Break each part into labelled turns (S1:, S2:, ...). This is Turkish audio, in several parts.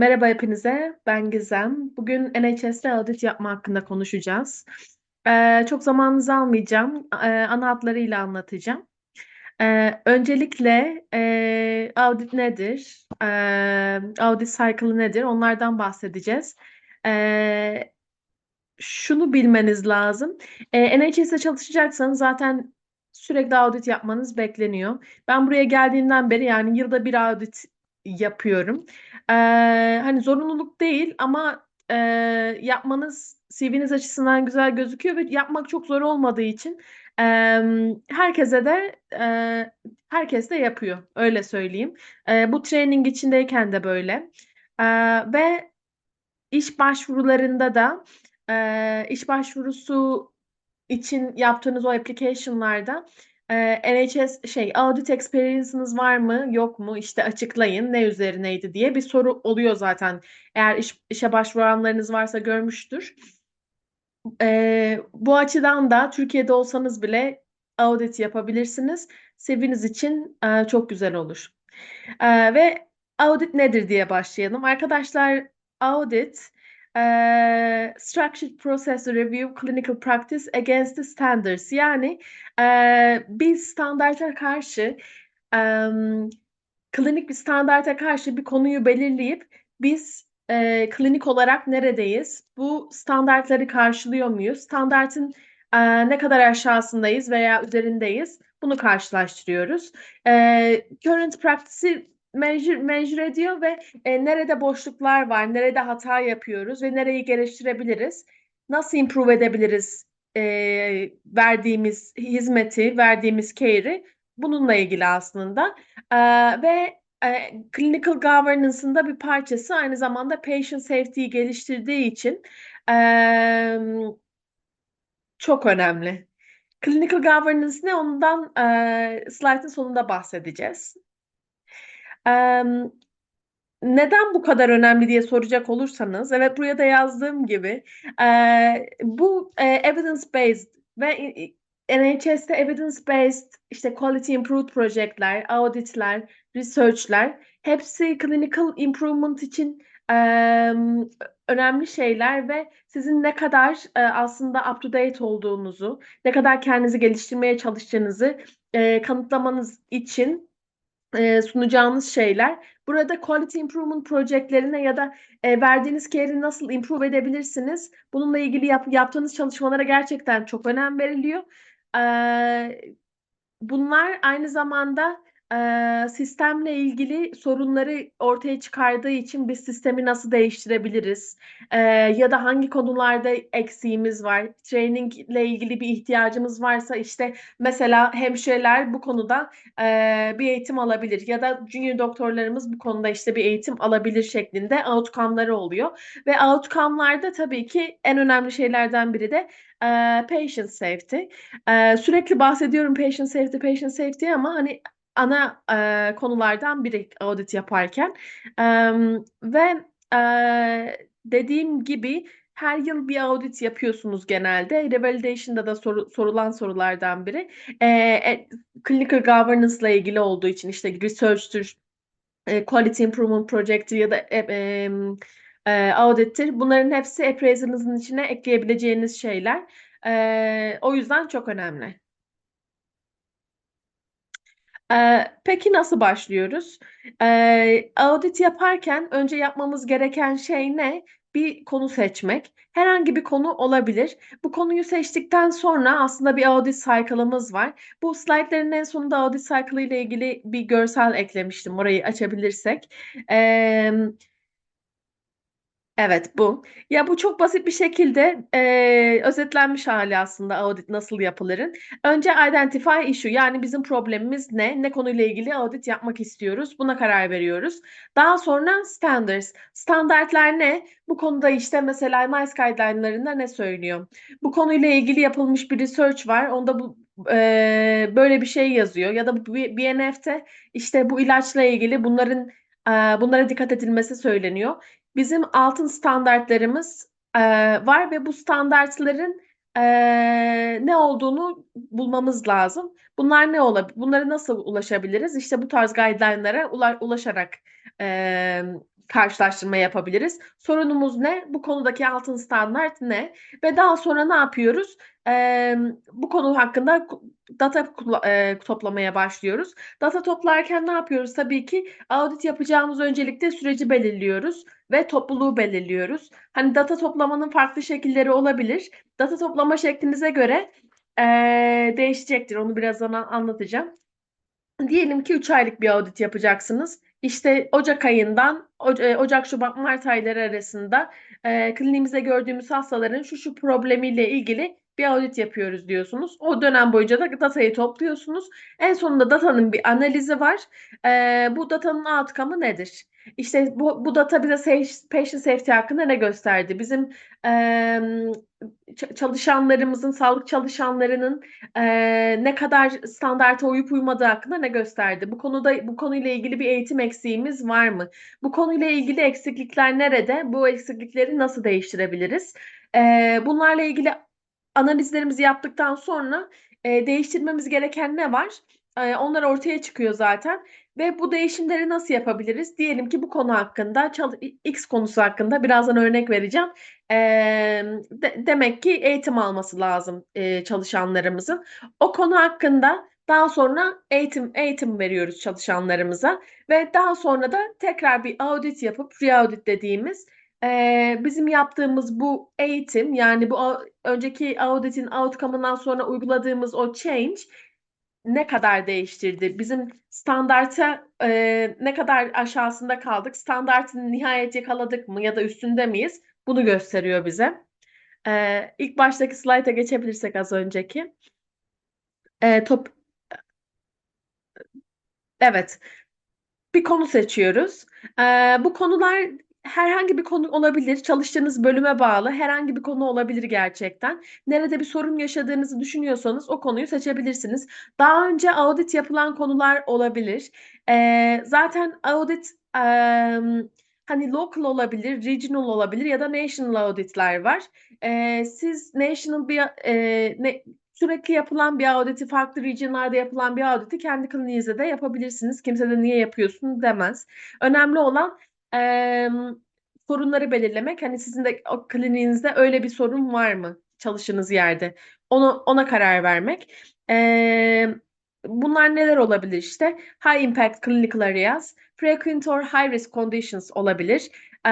S1: Merhaba hepinize, ben Gizem. Bugün NHS'te audit yapma hakkında konuşacağız. Ee, çok zamanınızı almayacağım, ee, ana hatlarıyla anlatacağım. Ee, öncelikle e, audit nedir, ee, audit cycle nedir, onlardan bahsedeceğiz. Ee, şunu bilmeniz lazım, ee, NHS'te çalışacaksanız zaten sürekli audit yapmanız bekleniyor. Ben buraya geldiğimden beri yani yılda bir audit yapıyorum. Ee, hani zorunluluk değil ama e, yapmanız CV'niz açısından güzel gözüküyor ve yapmak çok zor olmadığı için e, herkese de e, herkes de yapıyor. Öyle söyleyeyim. E, bu training içindeyken de böyle. E, ve iş başvurularında da e, iş başvurusu için yaptığınız o application'larda e, NHS şey audit experience'ınız var mı yok mu işte açıklayın ne üzerineydi diye bir soru oluyor zaten. Eğer iş, işe başvuranlarınız varsa görmüştür. E, bu açıdan da Türkiye'de olsanız bile audit yapabilirsiniz. CV'niz için e, çok güzel olur. E, ve audit nedir diye başlayalım. Arkadaşlar audit structured process review clinical practice against the standards. Yani e, bir standarta karşı e, klinik bir standarta karşı bir konuyu belirleyip biz e, klinik olarak neredeyiz? Bu standartları karşılıyor muyuz? Standartın e, ne kadar aşağısındayız veya üzerindeyiz? Bunu karşılaştırıyoruz. E, current practice'i measure, measure ediyor ve e, nerede boşluklar var, nerede hata yapıyoruz ve nereyi geliştirebiliriz, nasıl improve edebiliriz e, verdiğimiz hizmeti, verdiğimiz care'i bununla ilgili aslında. E, ve e, clinical governance'ın da bir parçası aynı zamanda patient safety'yi geliştirdiği için e, çok önemli. Clinical governance ne? Ondan e, slide'ın sonunda bahsedeceğiz. Neden bu kadar önemli diye soracak olursanız, evet buraya da yazdığım gibi bu evidence-based ve NHS'te evidence-based işte quality improved projeler, auditler, researchler hepsi clinical improvement için önemli şeyler ve sizin ne kadar aslında up to date olduğunuzu, ne kadar kendinizi geliştirmeye çalıştığınızı kanıtlamanız için e, sunacağınız şeyler. Burada quality improvement projelerine ya da e, verdiğiniz care'i nasıl improve edebilirsiniz? Bununla ilgili yap, yaptığınız çalışmalara gerçekten çok önem veriliyor. E, bunlar aynı zamanda e, sistemle ilgili sorunları ortaya çıkardığı için biz sistemi nasıl değiştirebiliriz? E, ya da hangi konularda eksiğimiz var? Training ile ilgili bir ihtiyacımız varsa işte mesela hemşireler bu konuda e, bir eğitim alabilir ya da junior doktorlarımız bu konuda işte bir eğitim alabilir şeklinde outcome'ları oluyor. Ve outcome'larda tabii ki en önemli şeylerden biri de e, patient safety. E, sürekli bahsediyorum patient safety, patient safety ama hani ana e, konulardan biri audit yaparken e, ve e, dediğim gibi her yıl bir audit yapıyorsunuz genelde. Revalidation'da da soru, sorulan sorulardan biri. E, e, clinical governance ile ilgili olduğu için işte research'tür, e, quality improvement project'tir ya da e, e, e, audit'tir. Bunların hepsi appraisal'ınızın içine ekleyebileceğiniz şeyler. E, o yüzden çok önemli. Ee, peki nasıl başlıyoruz? Ee, audit yaparken önce yapmamız gereken şey ne? Bir konu seçmek. Herhangi bir konu olabilir. Bu konuyu seçtikten sonra aslında bir audit cycle'ımız var. Bu slaytların en sonunda audit cycle ile ilgili bir görsel eklemiştim. Orayı açabilirsek. Ee, Evet bu. Ya bu çok basit bir şekilde e, özetlenmiş hali aslında audit nasıl yapılırın. Önce identify issue yani bizim problemimiz ne? Ne konuyla ilgili audit yapmak istiyoruz? Buna karar veriyoruz. Daha sonra standards. Standartlar ne? Bu konuda işte mesela MICE guideline'larında ne söylüyor? Bu konuyla ilgili yapılmış bir research var. Onda bu e, böyle bir şey yazıyor. Ya da bu BNF'te işte bu ilaçla ilgili bunların bunlara dikkat edilmesi söyleniyor bizim altın standartlarımız e, var ve bu standartların e, ne olduğunu bulmamız lazım. Bunlar ne olabilir? Bunları nasıl ulaşabiliriz? İşte bu tarz guideline'lara ula ulaşarak e, karşılaştırma yapabiliriz. Sorunumuz ne? Bu konudaki altın standart ne? Ve daha sonra ne yapıyoruz? Ee, bu konu hakkında data e, toplamaya başlıyoruz. Data toplarken ne yapıyoruz? Tabii ki audit yapacağımız öncelikle süreci belirliyoruz ve topluluğu belirliyoruz. Hani data toplamanın farklı şekilleri olabilir. Data toplama şeklinize göre e, değişecektir. Onu birazdan anlatacağım. Diyelim ki 3 aylık bir audit yapacaksınız. İşte Ocak ayından e, Ocak, Şubat, Mart ayları arasında e, kliniğimizde gördüğümüz hastaların şu şu problemiyle ilgili bir audit yapıyoruz diyorsunuz. O dönem boyunca da datayı topluyorsunuz. En sonunda datanın bir analizi var. E, bu datanın outcome'ı nedir? İşte bu, bu data bize patient safety hakkında ne gösterdi? Bizim e, çalışanlarımızın, sağlık çalışanlarının e, ne kadar standarta uyup uymadığı hakkında ne gösterdi? Bu konuda bu konuyla ilgili bir eğitim eksiğimiz var mı? Bu konuyla ilgili eksiklikler nerede? Bu eksiklikleri nasıl değiştirebiliriz? E, bunlarla ilgili analizlerimizi yaptıktan sonra e, değiştirmemiz gereken ne var? E, onlar ortaya çıkıyor zaten ve bu değişimleri nasıl yapabiliriz? Diyelim ki bu konu hakkında, X konusu hakkında birazdan örnek vereceğim. E, de, demek ki eğitim alması lazım e, çalışanlarımızın. O konu hakkında daha sonra eğitim eğitim veriyoruz çalışanlarımıza ve daha sonra da tekrar bir audit yapıp re-audit dediğimiz e, bizim yaptığımız bu eğitim yani bu önceki auditin outcome'ından sonra uyguladığımız o change ne kadar değiştirdi? Bizim standarta e, ne kadar aşağısında kaldık? Standartını nihayet yakaladık mı ya da üstünde miyiz? Bunu gösteriyor bize. E, ilk baştaki slayta geçebilirsek az önceki. E, top Evet. Bir konu seçiyoruz. E, bu konular herhangi bir konu olabilir. Çalıştığınız bölüme bağlı herhangi bir konu olabilir gerçekten. Nerede bir sorun yaşadığınızı düşünüyorsanız o konuyu seçebilirsiniz. Daha önce audit yapılan konular olabilir. Ee, zaten audit e, hani local olabilir, regional olabilir ya da national auditler var. Ee, siz national bir e, ne, sürekli yapılan bir auditi, farklı regionlarda yapılan bir auditi kendi kliniğinizde de yapabilirsiniz. Kimse de niye yapıyorsun demez. Önemli olan e, sorunları belirlemek. Hani sizin de o kliniğinizde öyle bir sorun var mı çalıştığınız yerde? Onu ona karar vermek. E, bunlar neler olabilir işte? High impact clinical areas, frequent or high risk conditions olabilir. E,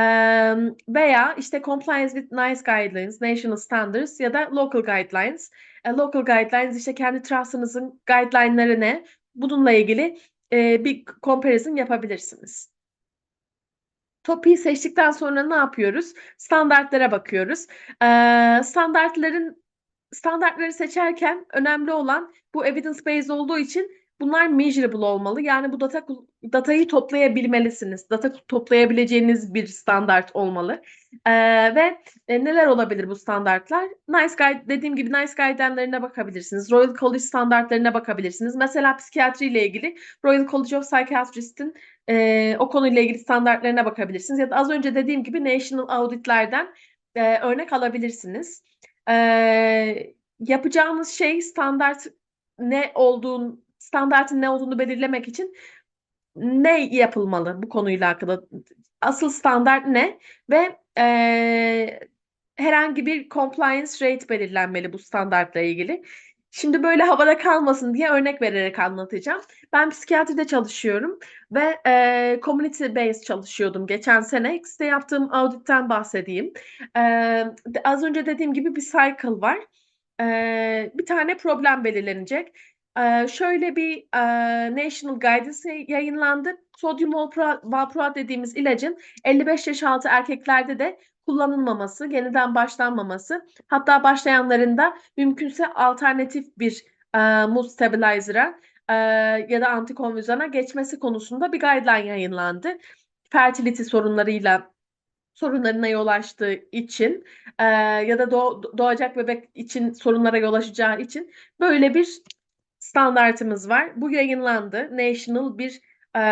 S1: veya işte compliance with NICE guidelines, national standards ya da local guidelines. E, local guidelines işte kendi trust'ınızın guideline'ları ne? Bununla ilgili e, bir comparison yapabilirsiniz. Topi'yi seçtikten sonra ne yapıyoruz? Standartlara bakıyoruz. Ee, standartların standartları seçerken önemli olan bu evidence based olduğu için bunlar measurable olmalı. Yani bu data datayı toplayabilmelisiniz. Data toplayabileceğiniz bir standart olmalı. Ee, ve e, neler olabilir bu standartlar? Nice Guide dediğim gibi Nice Guide'lerine bakabilirsiniz. Royal College standartlarına bakabilirsiniz. Mesela psikiyatri ile ilgili Royal College of Psychiatrist'in e, o konuyla ilgili standartlarına bakabilirsiniz. Ya da az önce dediğim gibi National Audit'lerden e, örnek alabilirsiniz. E, yapacağımız şey standart ne olduğunu standartın ne olduğunu belirlemek için ne yapılmalı bu konuyla alakalı? Asıl standart ne? Ve e, herhangi bir compliance rate belirlenmeli bu standartla ilgili. Şimdi böyle havada kalmasın diye örnek vererek anlatacağım. Ben psikiyatride çalışıyorum ve e, community based çalışıyordum geçen sene. X'te yaptığım auditten bahsedeyim. E, az önce dediğim gibi bir cycle var. E, bir tane problem belirlenecek. Şöyle bir e, National Guidance yayınlandı. Sodyum valproat dediğimiz ilacın 55 yaş altı erkeklerde de kullanılmaması, yeniden başlanmaması, hatta başlayanlarında mümkünse alternatif bir e, mood stabilizer'a e, ya da antikonvüzyona geçmesi konusunda bir guideline yayınlandı. Fertility sorunlarıyla sorunlarına yol açtığı için e, ya da doğ, doğacak bebek için sorunlara yol açacağı için böyle bir standartımız var. Bu yayınlandı. National bir e,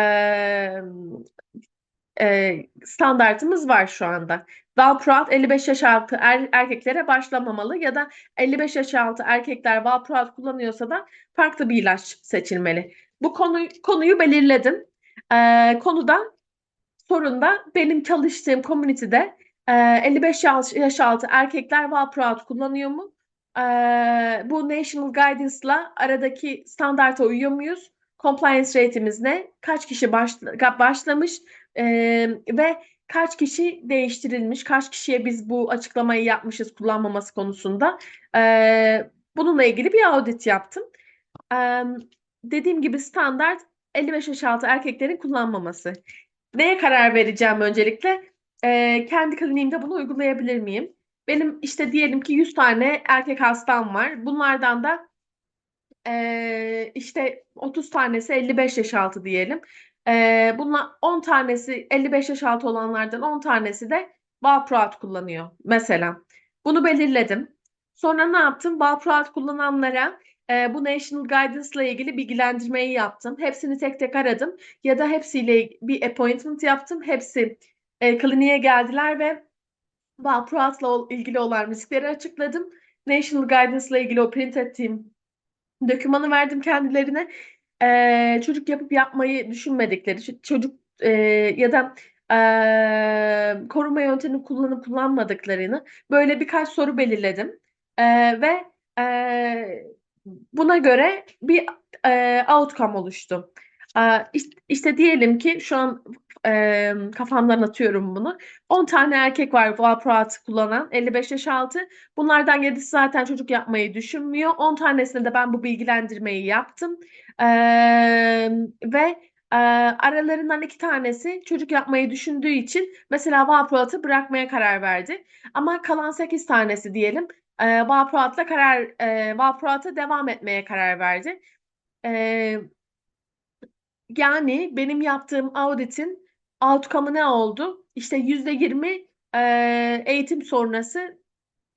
S1: e, standartımız var şu anda. Valproat 55 yaş altı er, erkeklere başlamamalı ya da 55 yaş altı erkekler Valproat kullanıyorsa da farklı bir ilaç seçilmeli. Bu konu, konuyu belirledim. E, konuda sorun da benim çalıştığım community'de e, 55 yaş, yaş altı erkekler Valproat kullanıyor mu? E, bu National Guidance'la aradaki standarta uyuyor muyuz? Compliance rate'imiz ne? Kaç kişi başla, başlamış e, ve kaç kişi değiştirilmiş? Kaç kişiye biz bu açıklamayı yapmışız kullanmaması konusunda? E, bununla ilgili bir audit yaptım. E, dediğim gibi standart 55 yaş altı erkeklerin kullanmaması. Neye karar vereceğim öncelikle? Ee, kendi kliniğimde bunu uygulayabilir miyim? Benim işte diyelim ki 100 tane erkek hastam var. Bunlardan da e, işte 30 tanesi 55 yaş altı diyelim. E, bunlar 10 tanesi 55 yaş altı olanlardan 10 tanesi de Valproat kullanıyor mesela. Bunu belirledim. Sonra ne yaptım? Valproat kullananlara e, bu National Guidance ile ilgili bilgilendirmeyi yaptım. Hepsini tek tek aradım ya da hepsiyle bir appointment yaptım. Hepsi e, kliniğe geldiler ve Valproat'la ilgili olan riskleri açıkladım. National Guidance ile ilgili o print ettiğim dokümanı verdim kendilerine. E, çocuk yapıp yapmayı düşünmedikleri, çocuk e, ya da e, koruma yöntemi kullanıp kullanmadıklarını böyle birkaç soru belirledim. E, ve e, buna göre bir e, outcome oluştu. E, işte, işte diyelim ki şu an e, kafamdan atıyorum bunu. 10 tane erkek var Valproat kullanan 55 yaş altı. Bunlardan 7'si zaten çocuk yapmayı düşünmüyor. 10 tanesine de ben bu bilgilendirmeyi yaptım. E, ve e, aralarından iki tanesi çocuk yapmayı düşündüğü için mesela Valproat'ı bırakmaya karar verdi. Ama kalan 8 tanesi diyelim e, Valproat'la karar e, Valproat'a devam etmeye karar verdi. E, yani benim yaptığım auditin outcome'ı ne oldu? İşte yüzde yirmi e, eğitim sonrası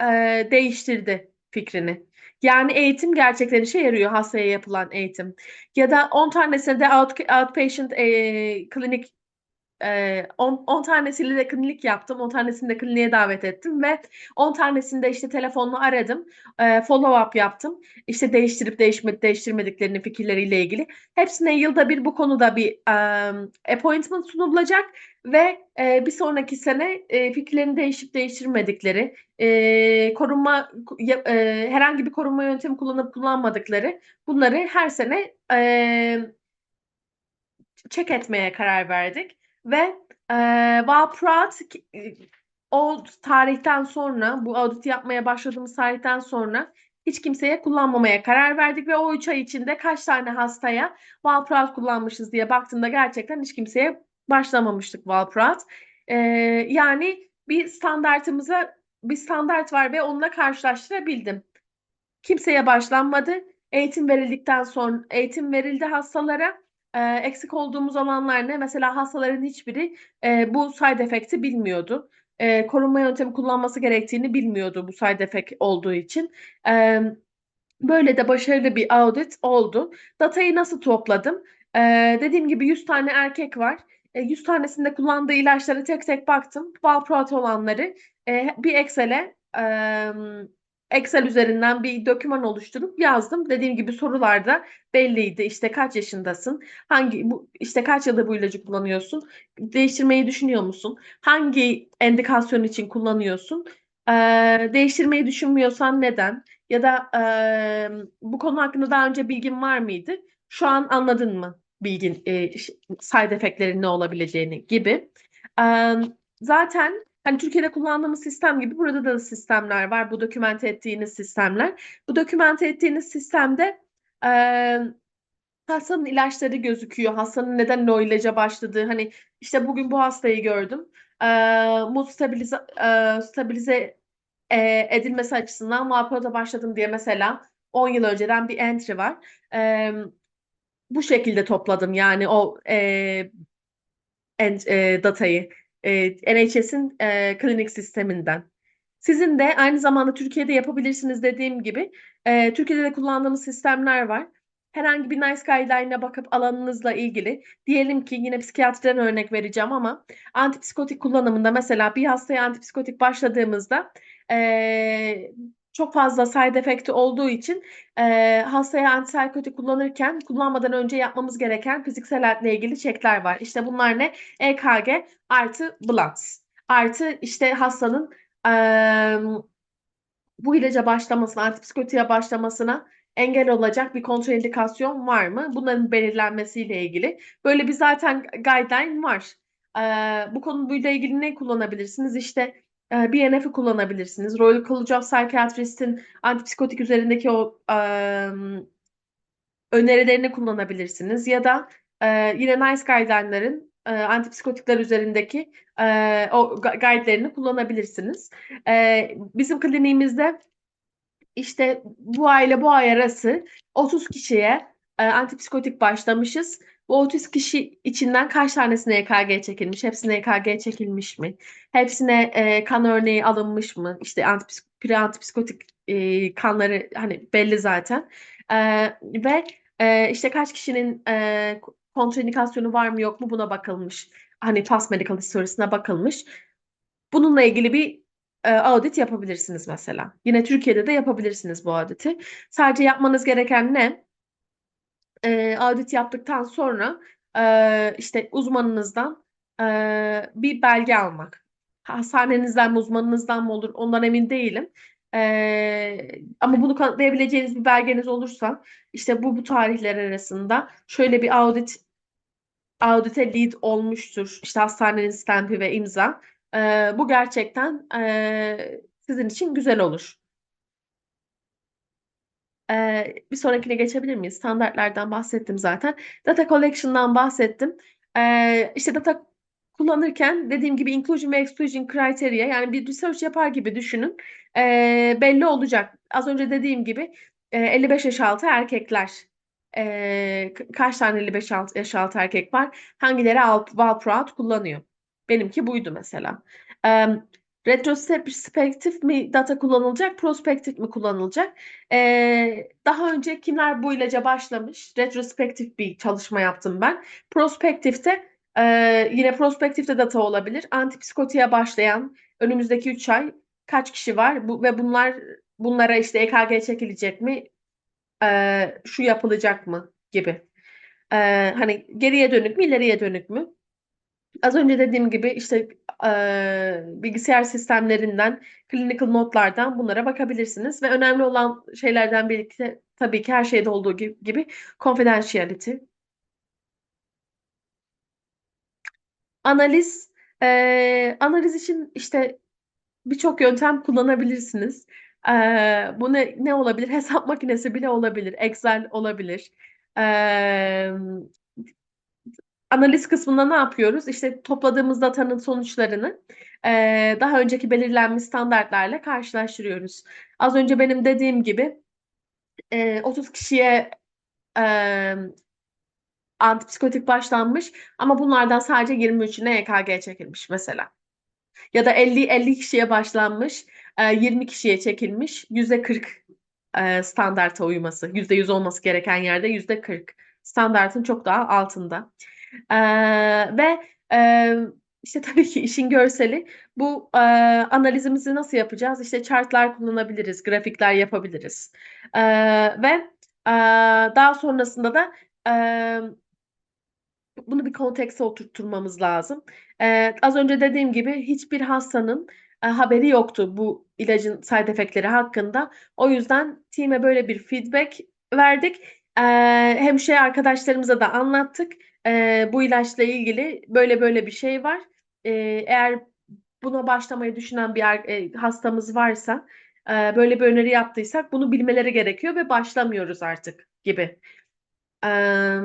S1: e, değiştirdi fikrini. Yani eğitim gerçekten işe yarıyor hastaya yapılan eğitim. Ya da 10 tanesinde de out, outpatient e, klinik 10 tanesiyle de klinik yaptım. 10 tanesini de kliniğe davet ettim ve 10 tanesini de işte telefonla aradım. E, follow up yaptım. İşte değiştirip değişme, değiştirmediklerini fikirleriyle ilgili. Hepsine yılda bir bu konuda bir um, appointment sunulacak ve e, bir sonraki sene e, fikirlerini değişip değiştirmedikleri, e, korunma e, herhangi bir korunma yöntemi kullanıp kullanmadıkları bunları her sene e, check etmeye karar verdik. Ve e, Valprat o tarihten sonra bu audit yapmaya başladığımız tarihten sonra hiç kimseye kullanmamaya karar verdik ve o 3 ay içinde kaç tane hastaya Valprat kullanmışız diye baktığımda gerçekten hiç kimseye başlamamıştık Valprat. Ee, yani bir standartımıza bir standart var ve onunla karşılaştırabildim. Kimseye başlanmadı. Eğitim verildikten sonra eğitim verildi hastalara e, eksik olduğumuz alanlar ne? Mesela hastaların hiçbiri e, bu side effect'i bilmiyordu. E, korunma yöntemi kullanması gerektiğini bilmiyordu bu side effect olduğu için. E, böyle de başarılı bir audit oldu. Datayı nasıl topladım? E, dediğim gibi 100 tane erkek var. E, 100 tanesinde kullandığı ilaçları tek tek baktım. Valproat olanları e, bir Excel'e e, Excel üzerinden bir doküman oluşturup yazdım. Dediğim gibi sorularda belliydi. İşte kaç yaşındasın? Hangi bu işte kaç yıldır bu ilacı kullanıyorsun? Değiştirmeyi düşünüyor musun? Hangi endikasyon için kullanıyorsun? Ee, değiştirmeyi düşünmüyorsan neden? Ya da e, bu konu hakkında daha önce bilgin var mıydı? Şu an anladın mı bilgin e, side efektlerin ne olabileceğini gibi. E, zaten Hani Türkiye'de kullandığımız sistem gibi burada da sistemler var. Bu dokümente ettiğiniz sistemler. Bu dokümente ettiğiniz sistemde e, hastanın ilaçları gözüküyor. Hastanın neden o ilaca başladığı. Hani işte bugün bu hastayı gördüm. E, bu stabilize, e, stabilize e, edilmesi açısından Valpro'da başladım diye mesela 10 yıl önceden bir entry var. E, bu şekilde topladım yani o e, en, e, datayı e, NHS'in e, klinik sisteminden. Sizin de aynı zamanda Türkiye'de yapabilirsiniz dediğim gibi e, Türkiye'de de kullandığımız sistemler var. Herhangi bir NICE Guideline'e bakıp alanınızla ilgili diyelim ki yine psikiyatriden örnek vereceğim ama antipsikotik kullanımında mesela bir hastaya antipsikotik başladığımızda e, çok fazla side effect'i olduğu için e, hastaya antipsikotik kullanırken kullanmadan önce yapmamız gereken fiziksel hayatla ilgili çekler var. İşte bunlar ne? EKG artı bloods artı işte hastanın e, bu ilaca başlamasına, antipsikotiğe başlamasına engel olacak bir kontraindikasyon var mı? Bunların belirlenmesiyle ilgili. Böyle bir zaten guideline var. Ee, bu konuyla ilgili ne kullanabilirsiniz? İşte e, BNF'i kullanabilirsiniz. Royal College of Psychiatrist'in antipsikotik üzerindeki o e, önerilerini kullanabilirsiniz. Ya da e, yine NICE Guideline'ların e, antipsikotikler üzerindeki e, o guide'lerini kullanabilirsiniz. E, bizim kliniğimizde işte bu ay ile bu ay arası 30 kişiye e, antipsikotik başlamışız. Bu 30 kişi içinden kaç tanesine EKG çekilmiş? Hepsine EKG çekilmiş mi? Hepsine e, kan örneği alınmış mı? İşte antipsik, pre-antipsikotik e, kanları hani belli zaten. E, ve e, işte kaç kişinin e, kontraindikasyonu var mı yok mu buna bakılmış. Hani past medical historisine bakılmış. Bununla ilgili bir e, audit yapabilirsiniz mesela. Yine Türkiye'de de yapabilirsiniz bu auditi. Sadece yapmanız gereken ne? E, audit yaptıktan sonra e, işte uzmanınızdan e, bir belge almak. Hastanenizden mi uzmanınızdan mı olur ondan emin değilim. E, ama bunu kanıtlayabileceğiniz bir belgeniz olursa işte bu bu tarihler arasında şöyle bir audit audite lead olmuştur. İşte hastanenin stampi ve imza. E, bu gerçekten e, sizin için güzel olur. E, bir sonrakine geçebilir miyiz? Standartlardan bahsettim zaten. Data collection'dan bahsettim. E, işte data kullanırken dediğim gibi inclusion ve exclusion criteria yani bir research yapar gibi düşünün. E, belli olacak. Az önce dediğim gibi e, 55 yaş altı erkekler. E, kaç tane 55 yaş altı erkek var? Hangileri Valproat kullanıyor? Benimki buydu mesela. E, retrospektif mi data kullanılacak, prospektif mi kullanılacak? E, daha önce kimler bu ilaca başlamış? Retrospektif bir çalışma yaptım ben. Prospektifte e, yine prospektifte data olabilir. Antipsikotiğe başlayan önümüzdeki 3 ay kaç kişi var? Bu, ve bunlar bunlara işte EKG çekilecek mi? E, şu yapılacak mı? gibi. E, hani geriye dönük mü, ileriye dönük mü? Az önce dediğim gibi işte e, bilgisayar sistemlerinden, clinical notlardan bunlara bakabilirsiniz. Ve önemli olan şeylerden birlikte tabii ki her şeyde olduğu gibi, confidentiality. Analiz, e, analiz için işte birçok yöntem kullanabilirsiniz. E, bu ne, ne olabilir? Hesap makinesi bile olabilir, Excel olabilir. E, analiz kısmında ne yapıyoruz? İşte topladığımız datanın sonuçlarını e, daha önceki belirlenmiş standartlarla karşılaştırıyoruz. Az önce benim dediğim gibi e, 30 kişiye e, antipsikotik başlanmış ama bunlardan sadece 23'üne EKG çekilmiş mesela. Ya da 50 50 kişiye başlanmış, 20 kişiye çekilmiş, %40 standarta uyması. %100 olması gereken yerde %40. Standartın çok daha altında. Ve işte tabii ki işin görseli. Bu analizimizi nasıl yapacağız? İşte chartlar kullanabiliriz, grafikler yapabiliriz. Ve daha sonrasında da bunu bir kontekste oturtturmamız lazım. Ee, az önce dediğim gibi hiçbir hastanın e, haberi yoktu bu ilacın side efektleri hakkında. O yüzden team'e böyle bir feedback verdik. Ee, hemşire arkadaşlarımıza da anlattık. Ee, bu ilaçla ilgili böyle böyle bir şey var. Ee, eğer buna başlamayı düşünen bir e, hastamız varsa, e, böyle bir öneri yaptıysak bunu bilmeleri gerekiyor ve başlamıyoruz artık gibi. Ee,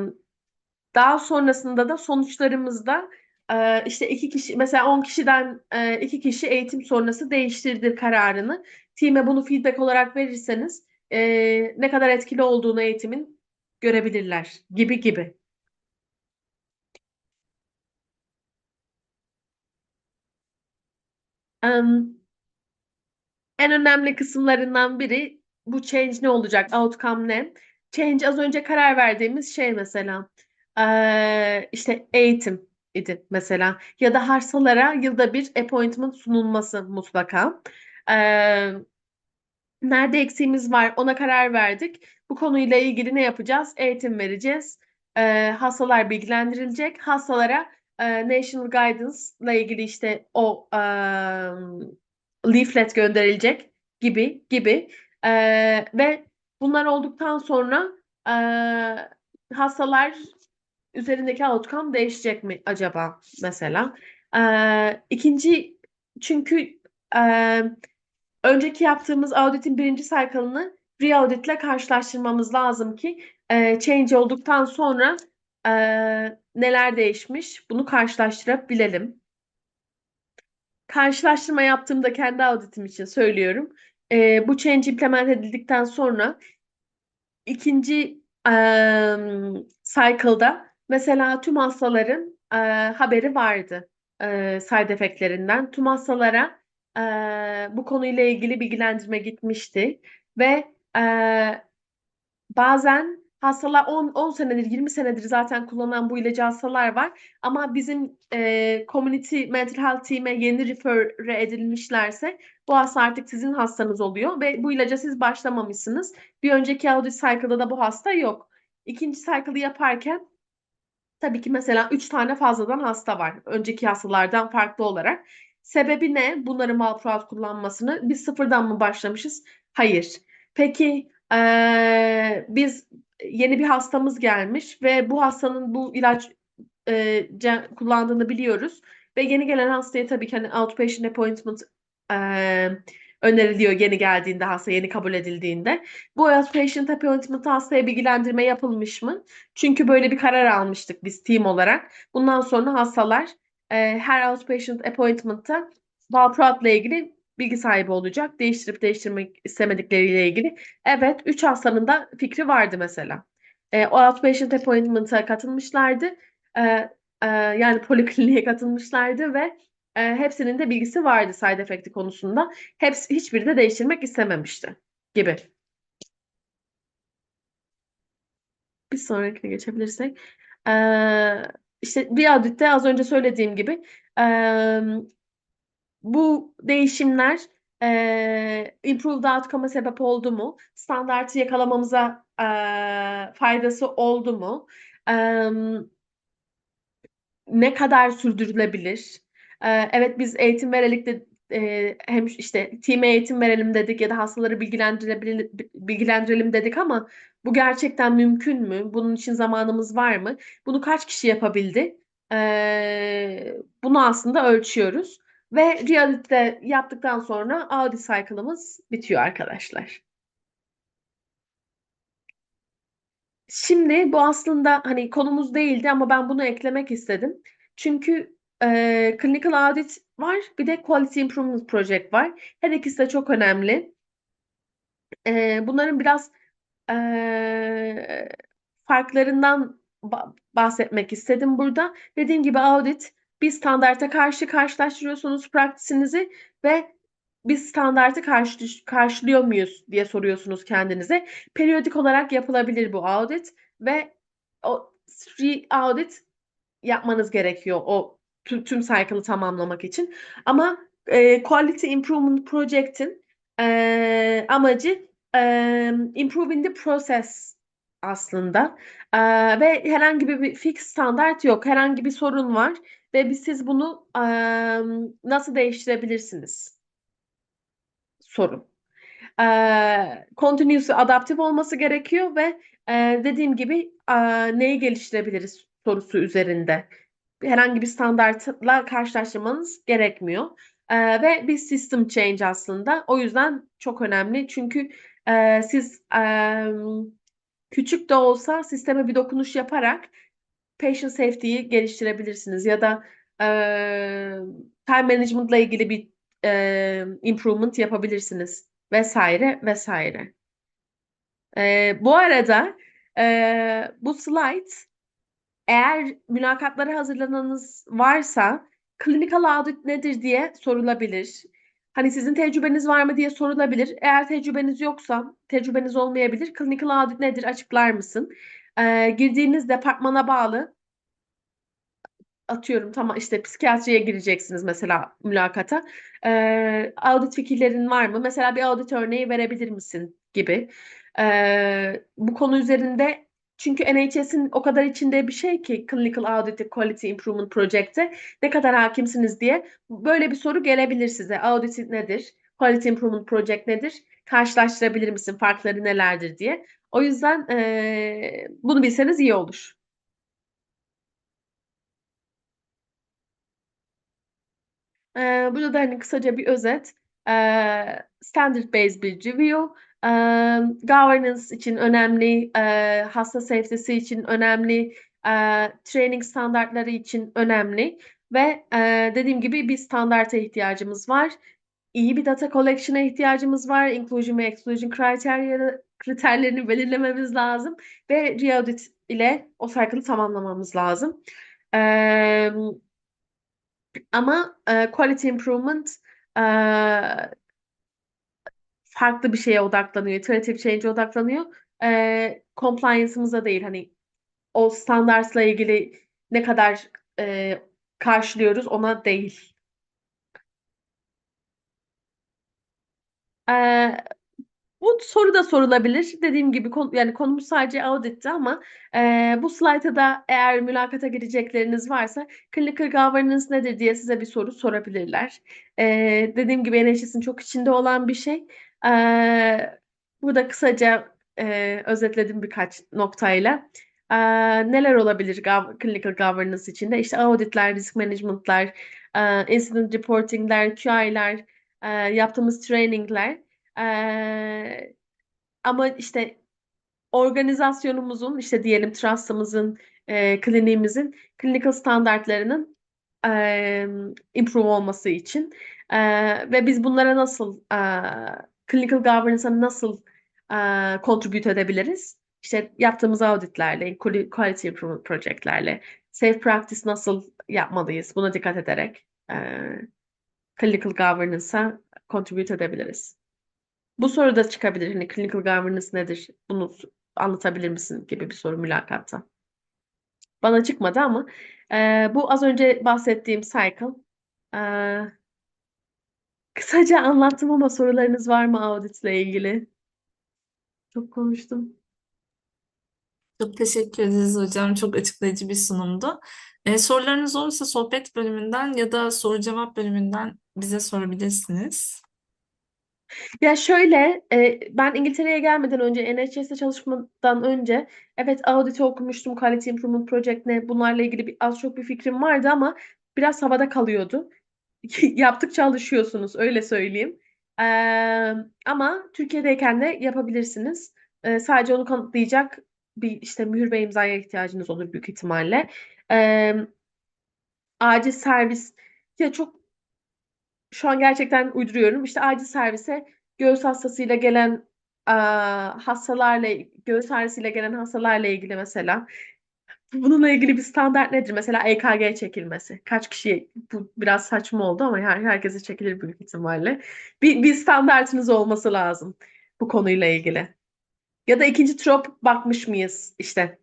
S1: daha sonrasında da sonuçlarımızda e, işte iki kişi mesela 10 kişiden e, iki kişi eğitim sonrası değiştirdi kararını. Team'e bunu feedback olarak verirseniz e, ne kadar etkili olduğunu eğitimin görebilirler gibi gibi. Um, en önemli kısımlarından biri bu change ne olacak, outcome ne? Change az önce karar verdiğimiz şey mesela ee, işte eğitim idi mesela ya da hastalara yılda bir appointment sunulması mutlaka. Ee, Nerede eksiğimiz var ona karar verdik. Bu konuyla ilgili ne yapacağız? Eğitim vereceğiz. Ee, hastalar bilgilendirilecek. Hastalara e, National Guidance ile ilgili işte o e, leaflet gönderilecek gibi gibi. Ee, ve bunlar olduktan sonra e, hastalar üzerindeki outcome değişecek mi acaba mesela? Ee, ikinci çünkü e, önceki yaptığımız auditin birinci cycle'ını re-audit ile karşılaştırmamız lazım ki e, change olduktan sonra e, neler değişmiş bunu karşılaştırabilelim. Karşılaştırma yaptığımda kendi auditim için söylüyorum. E, bu change implement edildikten sonra ikinci e, cycle'da mesela tüm hastaların e, haberi vardı e, side effect'lerinden. Tüm hastalara e, bu konuyla ilgili bilgilendirme gitmişti ve e, bazen hastalar 10, 10 senedir 20 senedir zaten kullanan bu ilacı hastalar var ama bizim e, community mental health team'e yeni refer edilmişlerse bu hasta artık sizin hastanız oluyor ve bu ilaca siz başlamamışsınız. Bir önceki audit cycle'da da bu hasta yok. İkinci cycle'ı yaparken tabii ki mesela 3 tane fazladan hasta var. Önceki hastalardan farklı olarak. Sebebi ne? Bunları malprat kullanmasını. Biz sıfırdan mı başlamışız? Hayır. Peki ee, biz yeni bir hastamız gelmiş ve bu hastanın bu ilaç e, kullandığını biliyoruz. Ve yeni gelen hastaya tabii ki hani outpatient appointment e, öneriliyor yeni geldiğinde hasta yeni kabul edildiğinde. Bu outpatient appointment hastaya bilgilendirme yapılmış mı? Çünkü böyle bir karar almıştık biz team olarak. Bundan sonra hastalar e, her outpatient appointment'ta Valproat'la ilgili bilgi sahibi olacak. Değiştirip değiştirmek istemedikleriyle ilgili. Evet, 3 hastanın da fikri vardı mesela. E, o outpatient appointment'a katılmışlardı. E, e, yani polikliniğe katılmışlardı ve e, hepsinin de bilgisi vardı side effect'i konusunda. Hepsi, hiçbiri de değiştirmek istememişti gibi. Bir sonrakine geçebilirsek. Ee, işte Riyadüt'te az önce söylediğim gibi e, bu değişimler e, improved outcome'a sebep oldu mu? Standartı yakalamamıza e, faydası oldu mu? E, ne kadar sürdürülebilir? E, evet biz eğitim verelik de e, hem işte team eğitim verelim dedik ya da hastaları bilgilendirebilir, bilgilendirelim dedik ama bu gerçekten mümkün mü? Bunun için zamanımız var mı? Bunu kaç kişi yapabildi? E, bunu aslında ölçüyoruz. Ve Realit'te yaptıktan sonra Audi cycle'ımız bitiyor arkadaşlar. Şimdi bu aslında hani konumuz değildi ama ben bunu eklemek istedim. Çünkü e, Clinical Audit var bir de Quality Improvement Project var. Her ikisi de çok önemli. E, bunların biraz e, farklarından bahsetmek istedim burada. Dediğim gibi audit bir standarta karşı karşılaştırıyorsunuz praktisinizi ve biz standartı karşı, karşılıyor muyuz diye soruyorsunuz kendinize. Periyodik olarak yapılabilir bu audit ve o free audit yapmanız gerekiyor o tüm, tüm cycle'ı tamamlamak için. Ama e, Quality Improvement Project'in e, amacı e, improving the process aslında. E, ve herhangi bir fix standart yok. Herhangi bir sorun var ve siz bunu e, nasıl değiştirebilirsiniz? Sorun. E, continuous adaptif olması gerekiyor ve e, dediğim gibi e, neyi geliştirebiliriz sorusu üzerinde. Herhangi bir standartla karşılaştırmanız gerekmiyor. E, ve bir system change aslında. O yüzden çok önemli. Çünkü e, siz e, küçük de olsa sisteme bir dokunuş yaparak patient safety'yi geliştirebilirsiniz ya da e, time management ile ilgili bir e, improvement yapabilirsiniz vesaire vesaire. E, bu arada e, bu slide eğer mülakatlara hazırlananız varsa clinical audit nedir diye sorulabilir. Hani sizin tecrübeniz var mı diye sorulabilir. Eğer tecrübeniz yoksa, tecrübeniz olmayabilir. Clinical audit nedir açıklar mısın? Ee, girdiğiniz departmana bağlı atıyorum tamam işte psikiyatriye gireceksiniz mesela mülakata. Ee, audit fikirlerin var mı? Mesela bir audit örneği verebilir misin gibi. Ee, bu konu üzerinde çünkü NHS'in o kadar içinde bir şey ki Clinical Audit Quality Improvement Project'te ne kadar hakimsiniz diye böyle bir soru gelebilir size. Audit nedir? Quality Improvement Project nedir? Karşılaştırabilir misin? Farkları nelerdir diye. O yüzden ee, bunu bilseniz iyi olur. Ee, burada da hani kısaca bir özet. Ee, standard based bir review. Governance için önemli, hasta safety'si için önemli, training standartları için önemli ve dediğim gibi bir standarta ihtiyacımız var. İyi bir data collection'a ihtiyacımız var. Inclusion ve exclusion kriterleri, kriterlerini belirlememiz lazım ve re-audit ile o cycle'ı tamamlamamız lazım. Ama quality improvement farklı bir şeye odaklanıyor. Iterative change'e odaklanıyor. E, compliance'ımıza değil hani o standartla ilgili ne kadar e, karşılıyoruz ona değil. E, Bu soru da sorulabilir. Dediğim gibi konu, yani konumuz sadece auditti ama e, bu slayta da eğer mülakata girecekleriniz varsa clinical governance nedir diye size bir soru sorabilirler. E, dediğim gibi NHS'in çok içinde olan bir şey. E, burada kısaca e, özetledim birkaç noktayla. E, neler olabilir gov clinical governance içinde? İşte auditler, risk management'lar, e, incident reporting'ler, QI'ler, e, yaptığımız training'ler. Ee, ama işte organizasyonumuzun işte diyelim trust'ımızın, e, kliniğimizin clinical standartlarının e, improve olması için e, ve biz bunlara nasıl e, clinical governance'a nasıl e, contribute edebiliriz? İşte yaptığımız auditlerle, quality improvement projectlerle, safe practice nasıl yapmalıyız? Buna dikkat ederek e, clinical governance'a contribute edebiliriz. Bu soru da çıkabilir. Hani clinical governance nedir? Bunu anlatabilir misin gibi bir soru mülakatta. Bana çıkmadı ama e, bu az önce bahsettiğim cycle. E, kısaca anlattım ama sorularınız var mı auditle ilgili? Çok konuştum.
S2: Çok teşekkür ederiz hocam. Çok açıklayıcı bir sunumdu. Ee, sorularınız olursa sohbet bölümünden ya da soru cevap bölümünden bize sorabilirsiniz.
S1: Ya şöyle, e, ben İngiltere'ye gelmeden önce, NHS'te çalışmadan önce, evet audit okumuştum, Quality Improvement Project ne, bunlarla ilgili bir, az çok bir fikrim vardı ama biraz havada kalıyordu. Yaptıkça alışıyorsunuz, öyle söyleyeyim. E, ama Türkiye'deyken de yapabilirsiniz. E, sadece onu kanıtlayacak bir işte mühür ve imzaya ihtiyacınız olur büyük ihtimalle. E, acil servis, ya çok şu an gerçekten uyduruyorum. İşte acil servise göğüs hastasıyla gelen aa, hastalarla, göğüs ağrısıyla gelen hastalarla ilgili mesela bununla ilgili bir standart nedir? Mesela EKG çekilmesi. Kaç kişiye bu biraz saçma oldu ama her, herkese çekilir büyük ihtimalle. Bir, bir standartınız olması lazım bu konuyla ilgili. Ya da ikinci trop bakmış mıyız? İşte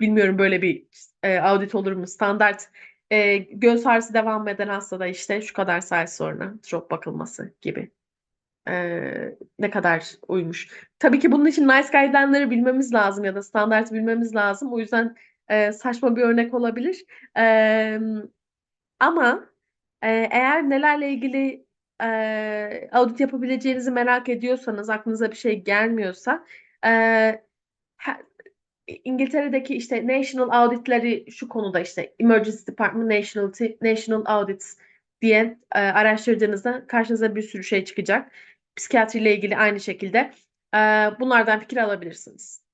S1: bilmiyorum böyle bir e, audit olur mu? Standart e, göğüs ağrısı devam eden hastada işte şu kadar saat sonra trop bakılması gibi. E, ne kadar uymuş. Tabii ki bunun için NICE guideline'ları bilmemiz lazım ya da standart bilmemiz lazım. O yüzden e, saçma bir örnek olabilir. E, ama e, eğer nelerle ilgili e, audit yapabileceğinizi merak ediyorsanız, aklınıza bir şey gelmiyorsa e, İngiltere'deki işte national auditleri şu konuda işte Emergency Department National National Audits diye e, araştırdığınızda karşınıza bir sürü şey çıkacak. Psikiyatriyle ilgili aynı şekilde e, bunlardan fikir alabilirsiniz.